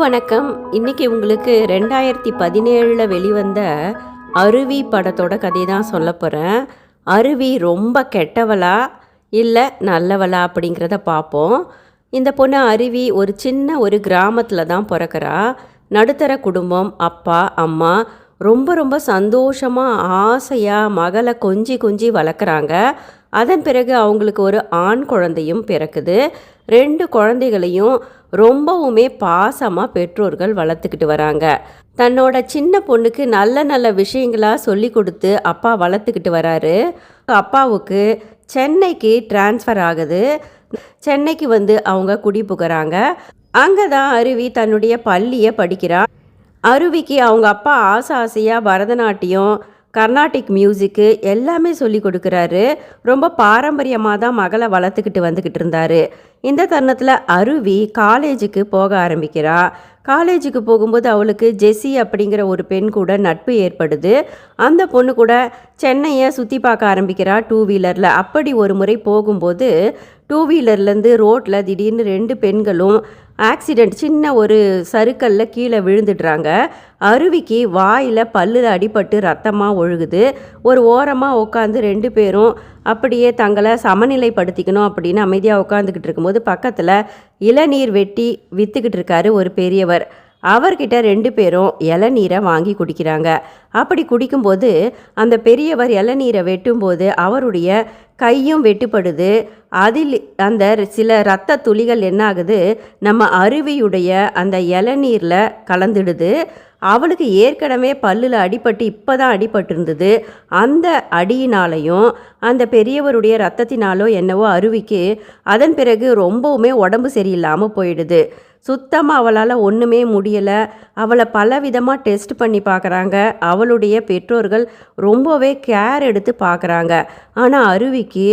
வணக்கம். இன்னைக்கு உங்களுக்கு ரெண்டாயிரத்தி பதினேழில் வெளிவந்த அருவி படத்தோட கதை தான் சொல்ல போகிறேன் அருவி ரொம்ப கெட்டவளா இல்லை நல்லவளா அப்படிங்கிறத பார்ப்போம் இந்த பொண்ணு அருவி ஒரு சின்ன ஒரு கிராமத்தில் தான் பிறக்கிறா. நடுத்தர குடும்பம் அப்பா அம்மா ரொம்ப ரொம்ப சந்தோஷமாக ஆசையாக மகளை கொஞ்சி கொஞ்சி வளர்க்குறாங்க. அதன் பிறகு அவங்களுக்கு ஒரு ஆண் குழந்தையும் பிறக்குது. ரெண்டு குழந்தைகளையும் ரொம்பவுமே பாசமாக பெற்றோர்கள் வளர்த்துக்கிட்டு வராங்க. தன்னோட சின்ன பொண்ணுக்கு நல்ல நல்ல விஷயங்களா சொல்லி கொடுத்து அப்பா வளர்த்துக்கிட்டு வராரு. அப்பாவுக்கு சென்னைக்கு டிரான்ஸ்ஃபர் ஆகுது. சென்னைக்கு வந்து அவங்க குடி புகிறாங்க. அங்கே தான் அருவி தன்னுடைய பள்ளியை படிக்கிறான். அருவிக்கு அவங்க அப்பா ஆசை ஆசையாக பரதநாட்டியம் கர்நாடிக் மியூசிக்கு எல்லாமே சொல்லி கொடுக்குறாரு. ரொம்ப பாரம்பரியமாக தான் மகளை வளர்த்துக்கிட்டு வந்துக்கிட்டு இருந்தார். இந்த தருணத்தில் அருவி காலேஜுக்கு போக ஆரம்பிக்கிறா. காலேஜுக்கு போகும்போது அவளுக்கு ஜெஸ்ஸி அப்படிங்கிற ஒரு பெண் கூட நட்பு ஏற்படுது. அந்த பொண்ணு கூட சென்னையை சுற்றி பார்க்க ஆரம்பிக்கிறா டூ வீலரில். அப்படி ஒரு முறை போகும்போது டூ வீலர்லேருந்து ரோட்டில் திடீர்னு ரெண்டு பெண்களும் ஆக்சிடெண்ட் சின்ன ஒரு சறுக்கல்ல கீழே விழுந்துடுறாங்க. அருவிக்கு வாயில் பல்லில் அடிபட்டு ரத்தமாக ஒழுகுது. ஒரு ஓரமாக உட்காந்து ரெண்டு பேரும் அப்படியே தங்களை சமநிலைப்படுத்திக்கணும் அப்படின்னு அமைதியாக உட்காந்துக்கிட்டு இருக்கும்போது பக்கத்தில் இளநீர் வெட்டி விற்றுக்கிட்டு இருக்காரு ஒரு பெரியவர். அவர்கிட்ட ரெண்டு பேரும் இளநீரை வாங்கி குடிக்கிறாங்க. அப்படி குடிக்கும்போது அந்த பெரியவர் இளநீரை வெட்டும்போது அவருடைய கையும் வெட்டுப்படுது அதில் அந்த சில இரத்த துளிகள் என்ன ஆகுது நம்ம அருவியுடைய அந்த இளநீரில் கலந்துடுது. அவளுக்கு ஏற்கனவே பல்லில் அடிபட்டு இப்போ தான் அடிபட்டிருந்தது. அந்த அடியினாலையும் அந்த பெரியவருடைய ரத்தத்தினாலோ என்னவோ அருவிக்கு அதன் பிறகு ரொம்பவுமே உடம்பு சரியில்லாமல் போயிடுது. சுத்தமாக அவளால் ஒன்றுமே முடியலை. அவளை பலவிதமாக டெஸ்ட் பண்ணி பார்க்குறாங்க அவளுடைய பெற்றோர்கள் ரொம்பவே கேர் எடுத்து பார்க்குறாங்க ஆனால் அருவிக்கு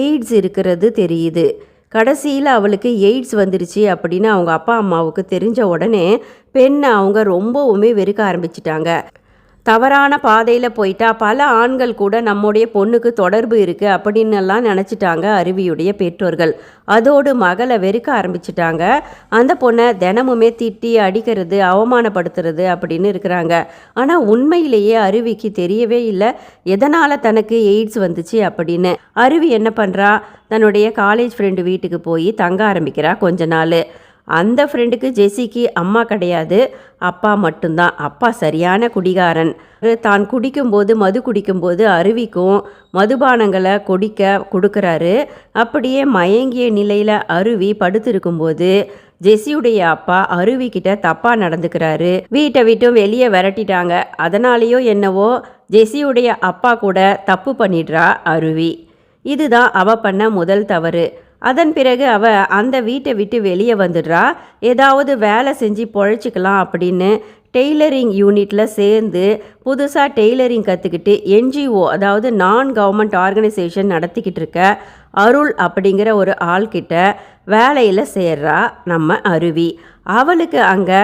எய்ட்ஸ் இருக்கிறது தெரியுது. கடைசியில் அவளுக்கு எய்ட்ஸ் வந்துருச்சு அப்படின்னு அவங்க அப்பா அம்மாவுக்கு தெரிஞ்ச உடனே பெண்ணை அவங்க ரொம்பவுமே வெறுக்க ஆரம்பிச்சிட்டாங்க. தவறான பாதையில் போயிட்டா பல ஆண்கள் கூட நம்முடைய பொண்ணுக்கு தொடர்பு இருக்குது அப்படின்னு எல்லாம் நினச்சிட்டாங்க அருவியுடைய பெற்றோர்கள். அதோடு மகளை வெறுக்க ஆரம்பிச்சிட்டாங்க. அந்த பொண்ணை தினமுமே திட்டி அடிக்கிறது அவமானப்படுத்துறது அப்படின்னு இருக்கிறாங்க. ஆனால் உண்மையிலேயே அருவிக்கு தெரியவே இல்லை. எதனால் தனக்கு எய்ட்ஸ் வந்துச்சு அப்படின்னு. அருவி என்ன பண்ணுறா தன்னுடைய காலேஜ் ஃப்ரெண்டு வீட்டுக்கு போய் தங்க ஆரம்பிக்கிறா கொஞ்ச நாள். அந்த ஃப்ரெண்டுக்கு ஜெஸிக்கு அம்மா கிடையாது. அப்பா மட்டும்தான். அப்பா சரியான குடிகாரன். தான் குடிக்கும்போது மது குடிக்கும்போது அருவிக்கும் மதுபானங்களை குடிக்க கொடுக்குறாரு. அப்படியே மயங்கிய நிலையில் அருவி படுத்திருக்கும்போது ஜெஸ்ஸியுடைய அப்பா அருவி கிட்ட தப்பாக நடந்துக்கிறாரு. வீட்டை விட்டும் வெளியே விரட்டிட்டாங்க. அதனாலேயோ என்னவோ ஜெஸ்ஸியுடைய அப்பா கூட தப்பு பண்ணிடுறா அருவி. இதுதான் அவ பண்ண முதல் தவறு. அதன் பிறகு அவ அந்த வீட்டை விட்டு வெளியே வந்துடுறா. ஏதாவது வேலை செஞ்சு பொழைச்சிக்கலாம் அப்படின்னு டெய்லரிங் யூனிட்டில் சேர்ந்து புதுசாக டெய்லரிங் கற்றுக்கிட்டு என்ஜிஓ அதாவது நான் கவர்மெண்ட் ஆர்கனைசேஷன் நடத்திக்கிட்டு இருக்க அருள் அப்படிங்கிற ஒரு ஆள்கிட்ட வேலையில் சேர்றா நம்ம அருவி. அவளுக்கு அங்கே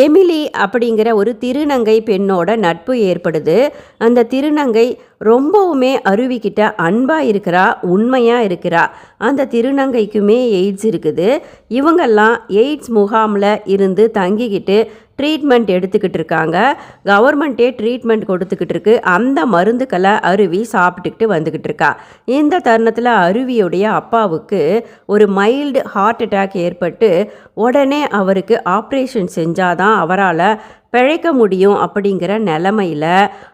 எமிலி அப்படிங்கிற ஒரு திருநங்கை பெண்ணோட நட்பு ஏற்படுது. அந்த திருநங்கை ரொம்பவுமே அருவிக்கிட்ட அன்பாக இருக்கிறா உண்மையாக இருக்கிறா. அந்த திருநங்கைக்குமே எய்ட்ஸ் இருக்குது. இவங்கெல்லாம் எய்ட்ஸ் முகாமில் இருந்து தங்கிக்கிட்டு ட்ரீட்மெண்ட் எடுத்துக்கிட்டு இருக்காங்க கவர்மெண்ட்டே ட்ரீட்மெண்ட் கொடுத்துக்கிட்டு இருக்கு அந்த மருந்துக்களை அருவி சாப்பிட்டுக்கிட்டு வந்துக்கிட்டு இருக்கா இந்த தருணத்தில் அருவியுடைய அப்பாவுக்கு ஒரு மைல்டு ஹார்ட் அட்டாக் ஏற்பட்டு உடனே அவருக்கு ஆப்ரேஷன் செஞ்சாதான் அவரால் பிழைக்க முடியும் அப்படிங்கிற நிலமையில்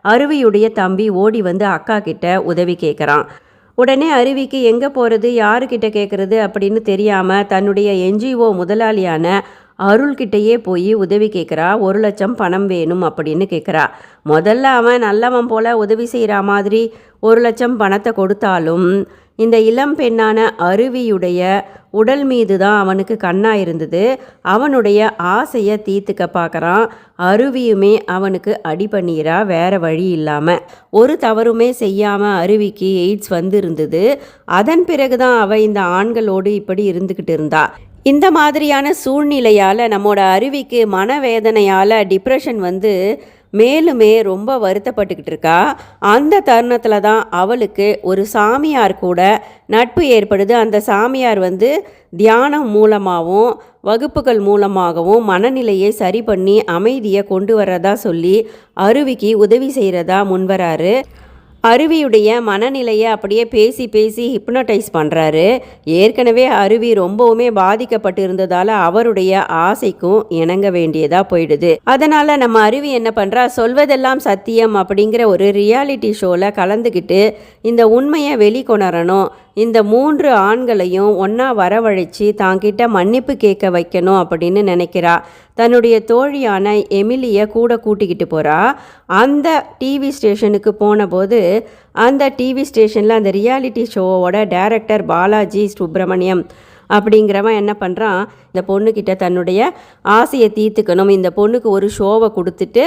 அருவியுடைய தம்பி ஓடி வந்து அக்கா கிட்ட உதவி கேட்குறான் உடனே அருவிக்கு எங்கே போகிறது யாருக்கிட்ட கேட்குறது அப்படின்னு தெரியாமல் தன்னுடைய என்ஜிஓ முதலாளியான அருள்கிட்டயே போய் உதவி கேட்குறா. ஒரு லட்சம் பணம் வேணும் அப்படின்னு கேட்குறா. முதல்ல அவன் நல்லவன் போல உதவி செய்கிற மாதிரி ஒரு லட்சம் பணத்தை கொடுத்தாலும் இந்த இளம் பெண்ணான அருவியுடைய உடல் மீது தான் அவனுக்கு கண்ணாக இருந்தது. அவனுடைய ஆசையை தீர்த்துக்க பார்க்குறான். அருவியுமே அவனுக்கு அடி பண்ணிடுறா வேற வழி இல்லாமல் ஒரு தவறுமே செய்யாமல் அருவிக்கு எய்ட்ஸ் வந்து இருந்தது அதன் பிறகு தான் அவள் இந்த ஆண்களோடு இப்படி இருந்துக்கிட்டு இருந்தாள் இந்த மாதிரியான சூழ்நிலையால் நம்மோட அருவிக்கு மனவேதனையால் டிப்ரெஷன் வந்து மேலுமே ரொம்ப வருத்தப்பட்டுக்கிட்டு இருக்கா? அந்த தருணத்தில் தான் அவளுக்கு ஒரு சாமியார் கூட நட்பு ஏற்படுது. அந்த சாமியார் வந்து தியானம் மூலமாகவும் வகுப்புகள் மூலமாகவும் மனநிலையை சரி பண்ணி அமைதியை கொண்டு வரதா சொல்லி அருவிக்கு உதவி செய்கிறதா முன்வராரு அருவியுடைய மனநிலையை அப்படியே பேசி பேசி ஹிப்னடைஸ் பண்ணுறாரு ஏற்கனவே அருவி ரொம்பவுமே பாதிக்கப்பட்டு இருந்ததால் அவருடைய ஆசைக்கும் இணங்க வேண்டியதாக போயிடுது. அதனால் நம்ம அருவி என்ன பண்ணுறா சொல்வதெல்லாம் சத்தியம் அப்படிங்கிற ஒரு ரியாலிட்டி ஷோவில் கலந்துக்கிட்டு இந்த உண்மையை வெளிக்கொணரணும். இந்த மூன்று ஆண்களையும் ஒன்றா வரவழைச்சி தாங்கிட்ட மன்னிப்பு கேட்க வைக்கணும் அப்படின்னு நினைக்கிறா. தன்னுடைய தோழியான எமிலியை கூட கூட்டிக்கிட்டு போகிறா அந்த டிவி ஸ்டேஷனுக்கு போனபோது அந்த டிவி ஸ்டேஷனில் அந்த ரியாலிட்டி ஷோவோட டைரக்டர் பாலாஜி சுப்பிரமணியம் அப்படிங்கிறவன் என்ன பண்ணுறான் இந்த பொண்ணுக்கிட்ட தன்னுடைய ஆசையை தீர்த்துக்கணும். இந்த பொண்ணுக்கு ஒரு ஷோவை கொடுத்துட்டு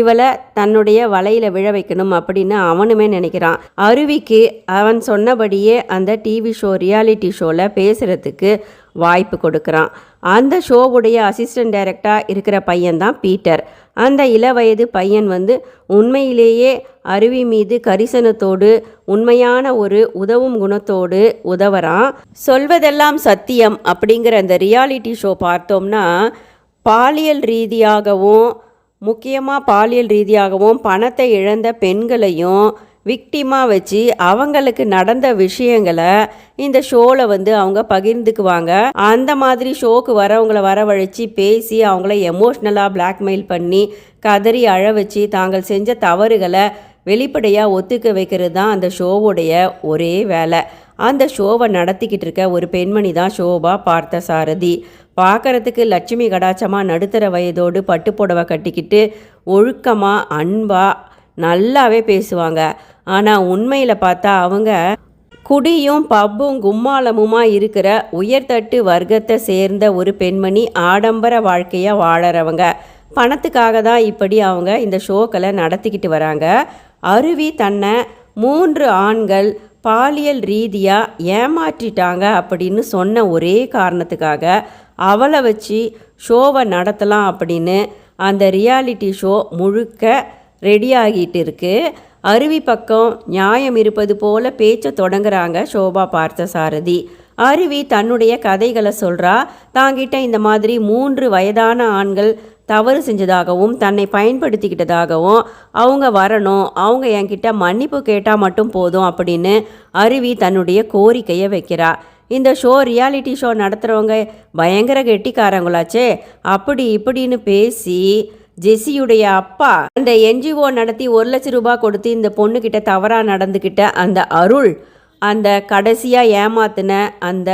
இவளை தன்னுடைய வலையில் விழ வைக்கணும் அப்படின்னு அவனுமே நினைக்கிறான். அருவிக்கு அவன் சொன்னபடியே அந்த டிவி ஷோ ரியாலிட்டி ஷோவில் பேசுகிறதுக்கு வாய்ப்பு கொடுக்குறான். அந்த ஷோவுடைய அசிஸ்டன்ட் டைரக்டாக இருக்கிற பையன்தான் பீட்டர். அந்த இளவயது பையன் வந்து உண்மையிலேயே அருவி மீது கரிசனத்தோடு உண்மையான ஒரு உதவும் குணத்தோடு உதவறான். சொல்வதெல்லாம் சத்தியம் அப்படிங்கிற அந்த ரியாலிட்டி ஷோ பார்த்தோம்னா பாலியல் ரீதியாகவும் முக்கியமாக பாலியல் ரீதியாகவும் பணத்தை இழந்த பெண்களையும் விக்டிமாக வச்சு அவங்களுக்கு நடந்த விஷயங்களை இந்த ஷோவில் வந்து அவங்க பகிர்ந்துக்குவாங்க. அந்த மாதிரி ஷோக்கு வரவங்கள வரவழைச்சி பேசி அவங்கள எமோஷ்னலாக பிளாக்மெயில் பண்ணி கதறி அழ வச்சு தாங்கள் செஞ்ச தவறுகளை வெளிப்படையாக ஒத்துக்க வைக்கிறது தான் அந்த ஷோவுடைய ஒரே வேலை. அந்த ஷோவை நடத்திக்கிட்டு இருக்க ஒரு பெண்மணி தான் ஷோபா பார்த்த சாரதி பார்க்கறதுக்கு லட்சுமி கடாச்சமாக நடுத்தர வயதோடு பட்டு புடவை கட்டிக்கிட்டு ஒழுக்கமாக அன்பாக நல்லாவே பேசுவாங்க. ஆனால் உண்மையில் பார்த்தா அவங்க குடியும் பப்பும் கும்மாளமுமா இருக்கிற உயர்தட்டு வர்க்கத்தை சேர்ந்த ஒரு பெண்மணி ஆடம்பர வாழ்க்கையாக வாழறவங்க. பணத்துக்காக தான் இப்படி அவங்க இந்த ஷோக்களை நடத்திக்கிட்டு வராங்க. அருவி தன்னை மூன்று ஆண்கள் பாலியல் ரீதியாக ஏமாற்றிட்டாங்க அப்படின்னு சொன்ன ஒரே காரணத்துக்காக அவளை வச்சு ஷோவை நடத்தலாம் அப்படின்னு அந்த ரியாலிட்டி ஷோ முழுக்க ரெடி ஆகிட்டு இருக்கு அருவி பக்கம் நியாயம் இருப்பது போல பேச்சை தொடங்குறாங்க சோபா பார்த்தசாரதி. அருவி தன்னுடைய கதைகளை சொல்கிறா தாங்கிட்ட இந்த மாதிரி மூன்று வயதான ஆண்கள் தவறு செஞ்சதாகவும் தன்னை பயன்படுத்திக்கிட்டதாகவும் அவங்க வரணும் அவங்க என்கிட்ட மன்னிப்பு கேட்டால் மட்டும் போதும் அப்படின்னு அருவி தன்னுடைய கோரிக்கையை வைக்கிறா. இந்த ஷோ ரியாலிட்டி ஷோ நடத்துகிறவங்க பயங்கர கெட்டிக்காரங்களாச்சே. அப்படி இப்படின்னு பேசி ஜெஸ்ஸியுடைய அப்பா அந்த என்ஜிஓ நடத்தி ஒரு லட்ச ரூபாய் கொடுத்து இந்த பொண்ணுக்கிட்ட தவறாக நடந்துக்கிட்ட அந்த அருள் அந்த கடைசியாக ஏமாத்தின அந்த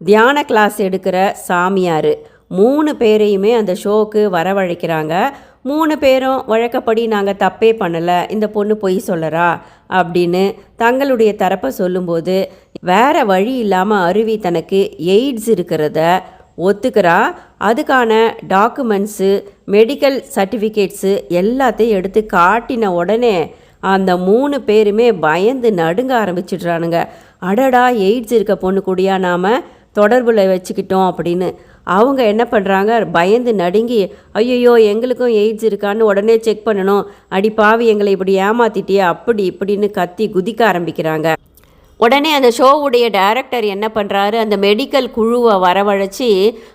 தியான கிளாஸ் எடுக்கிற சாமியார். மூணு பேரையுமே அந்த ஷோவுக்கு வரவழைக்கிறாங்க. மூணு பேரும் வழக்கப்படி நாங்கள் தப்பே பண்ணலை இந்த பொண்ணு பொய் சொல்லறா அப்படின்னு தங்களுடைய தரப்பை சொல்லும்போது வேற வழி இல்லாமல் அருவி தனக்கு எய்ட்ஸ் இருக்கிறத ஒத்துக்கிறா? அதுக்கான டாக்குமெண்ட்ஸு மெடிக்கல் சர்டிஃபிகேட்ஸு எல்லாத்தையும் எடுத்து காட்டின உடனே அந்த மூணு பேருமே பயந்து நடுங்க ஆரம்பிச்சிடுறானுங்க. அடடா எய்ட்ஸ் இருக்க பொண்ணு கூடியா நாம்? தொடர்பில் வச்சுக்கிட்டோம் அப்படின்னு. அவங்க என்ன பண்ணுறாங்க பயந்து நடுங்கி ஐயோ எங்களுக்கும் எய்ட்ஸ் இருக்கான்னு உடனே செக் பண்ணணும். அடி பாவி எங்களை இப்படி ஏமாத்திட்டியே. அப்படி இப்படின்னு கத்தி குதிக்க ஆரம்பிக்கிறாங்க. உடனே அந்த ஷோவுடைய டைரக்டர் என்ன பண்ணுறாரு அந்த மெடிக்கல் குழுவை வரவழைச்சி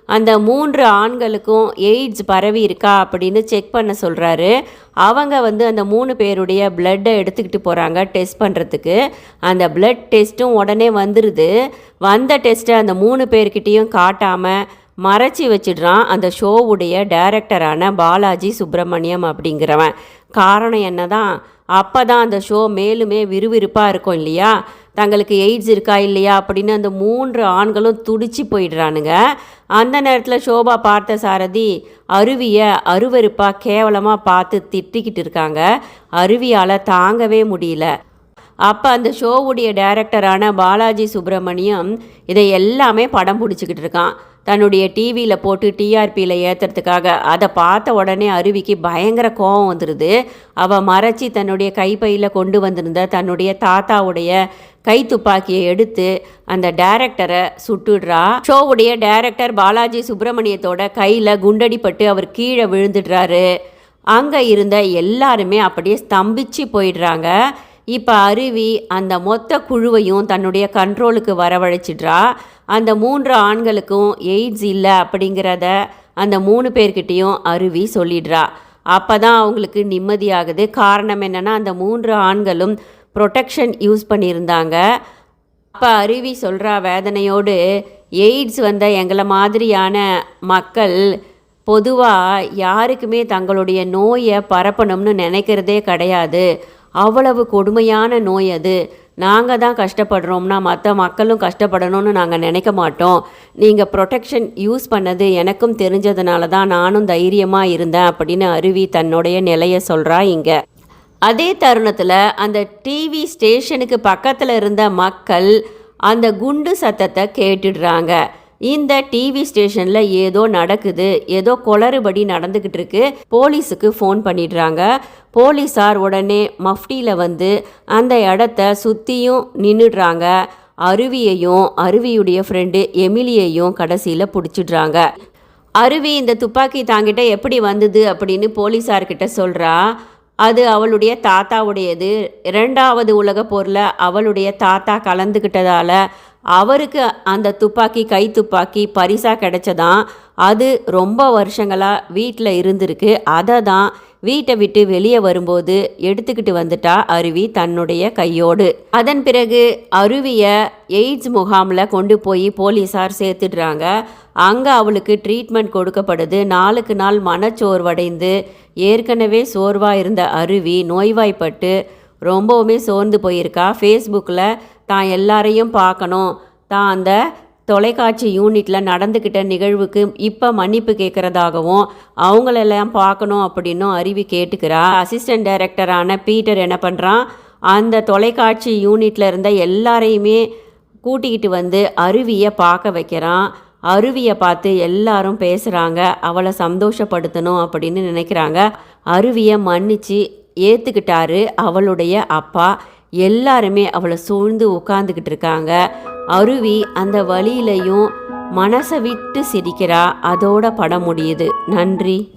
அந்த மூன்று ஆண்களுக்கும் எய்ட்ஸ் பரவி இருக்கா அப்படின்னு செக் பண்ண சொல்கிறாரு அவங்க வந்து அந்த மூணு பேருடைய பிளட்டை எடுத்துக்கிட்டு போகிறாங்க டெஸ்ட் பண்ணுறதுக்கு அந்த பிளட் டெஸ்ட்டும் உடனே வந்துடுது வந்த டெஸ்ட்டை அந்த மூணு பேர்கிட்டேயும் காட்டாமல் மறைச்சி வச்சிடுறான் அந்த ஷோவுடைய டைரக்டரான பாலாஜி சுப்பிரமணியம் அப்படிங்கிறவன். காரணம் என்ன தான் அப்போ தான் அந்த ஷோ மேலுமே விறுவிறுப்பாக இருக்கும் இல்லையா? தங்களுக்கு எய்ட்ஸ் இருக்கா இல்லையா அப்படின்னு அந்த மூன்று ஆண்களும் துடிச்சு போயிடுறானுங்க. அந்த நேரத்தில் ஷோபா பார்த்த சாரதி அருவியை அருவருப்பாக கேவலமாக பார்த்து திட்டிக்கிட்டு இருக்காங்க. அருவியால் தாங்கவே முடியல. அப்போ அந்த ஷோவுடைய டைரக்டரான பாலாஜி சுப்பிரமணியம் இதை எல்லாமே படம் பிடிச்சிக்கிட்டு இருக்கான். தன்னுடைய டிவியில் போட்டு டிஆர்பியில் ஏற்றுறதுக்காக அதை பார்த்த உடனே அருவிக்கு பயங்கர கோபம் வந்துடுது அவள் மறைச்சி தன்னுடைய கைப்பையில் கொண்டு வந்திருந்த தன்னுடைய தாத்தாவுடைய கை துப்பாக்கியை எடுத்து அந்த டேரக்டரை சுட்டுடுறா. ஷோவுடைய டேரக்டர் பாலாஜி சுப்பிரமணியத்தோட கையில் குண்டடிப்பட்டு அவர் கீழே விழுந்துடுறாரு. அங்கே இருந்த எல்லாருமே அப்படியே ஸ்தம்பிச்சு போயிடுறாங்க. இப்போ அருவி அந்த மொத்த குழுவையும் தன்னுடைய கண்ட்ரோலுக்கு வரவழைச்சிட்றா. அந்த மூன்று ஆண்களுக்கும் எய்ட்ஸ் இல்லை அப்படிங்கிறத அந்த மூணு பேர்கிட்டேயும் அருவி சொல்லிடுறா. அப்போ தான் அவங்களுக்கு நிம்மதியாகுது. காரணம் என்னென்னா அந்த மூன்று ஆண்களும் ப்ரொடெக்ஷன் யூஸ் பண்ணியிருந்தாங்க. அப்போ அருவி சொல்கிறா வேதனையோடு எய்ட்ஸ் வந்த எங்களை மாதிரியான மக்கள் பொதுவாக யாருக்குமே தங்களுடைய நோயை பரப்பணும்னு நினைக்கிறதே கிடையாது. அவ்வளவு கொடுமையான நோய் அது. நாங்கள் தான் கஷ்டப்படுறோம்னா மற்ற மக்களும் கஷ்டப்படணும்னு நாங்கள் நினைக்க மாட்டோம். நீங்கள் ப்ரொடெக்ஷன் யூஸ் பண்ணது எனக்கும் தெரிஞ்சதுனால தான் நானும் தைரியமாக இருந்தேன் அப்படின்னு அருவி தன்னுடைய நிலையை சொல்கிறா இங்கே. அதே தருணத்தில் அந்த டிவி ஸ்டேஷனுக்கு பக்கத்தில் இருந்த மக்கள் அந்த குண்டு சத்தத்தை கேட்டுடுறாங்க. இந்த டிவி ஸ்டேஷனில் ஏதோ நடக்குது ஏதோ குளறுபடி நடந்துக்கிட்டு இருக்கு. போலீஸுக்கு ஃபோன் பண்ணிடுறாங்க. போலீஸார் உடனே மஃப்டியில் வந்து அந்த இடத்த சுற்றியும் நின்றுடுறாங்க அருவியையும் அருவியுடைய ஃப்ரெண்டு எமிலியையும் கடைசியில் பிடிச்சிடுறாங்க. அருவி இந்த துப்பாக்கி தாங்கிட்ட எப்படி வந்தது அப்படின்னு போலீஸார்கிட்ட சொல்கிறா அது அவளுடைய தாத்தாவுடையது. இரண்டாவது உலகப் போரில் அவளுடைய தாத்தா கலந்துக்கிட்டதால அவருக்கு அந்த துப்பாக்கி கை துப்பாக்கி பரிசாக கிடைச்சதான். அது ரொம்ப வருஷங்களாக வீட்டில் இருந்திருக்கு. அதை தான் வீட்டை விட்டு வெளியே வரும்போது எடுத்துக்கிட்டு வந்துட்டா அருவி தன்னுடைய கையோடு. அதன் பிறகு அருவியை எய்ட்ஸ் முகாமில் கொண்டு போய் போலீஸார் சேர்த்துடுறாங்க. அங்கே அவளுக்கு ட்ரீட்மெண்ட் கொடுக்கப்படுது. நாளுக்கு நாள் மனச்சோர்வடைந்து ஏற்கனவே சோர்வாக இருந்த அருவி நோய்வாய்ப்பட்டு ரொம்பவுமே சோர்ந்து போயிருக்கா. ஃபேஸ்புக்கில் தான் எல்லாரையும் பார்க்கணும். தான் அந்த தொலைக்காட்சி யூனிட்டில் நடந்துக்கிட்ட நிகழ்வுக்கு இப்போ மன்னிப்பு கேட்குறதாகவும் அவங்களெல்லாம் பார்க்கணும் அப்படின்னும் அருவி கேட்டுக்கிறா. அசிஸ்டன்ட் டைரக்டரான பீட்டர் என்ன பண்ணுறான் அந்த தொலைக்காட்சி யூனிட்டில் இருந்த எல்லாரையுமே கூட்டிக்கிட்டு வந்து அருவியை பார்க்க வைக்கிறான். அருவியை பார்த்து எல்லாரும் பேசுகிறாங்க அவளை சந்தோஷப்படுத்தணும் அப்படின்னு நினைக்கிறாங்க. அருவியை மன்னிச்சு ஏற்றுக்கிட்டாரு அவளுடைய அப்பா. எல்லாருமே அவளை சூழ்ந்து உட்காந்துக்கிட்டு இருக்காங்க. அருவி அந்த வழியிலையும் மனசை விட்டு சிரிக்கிறா. அதோட படம் முடியுது. நன்றி.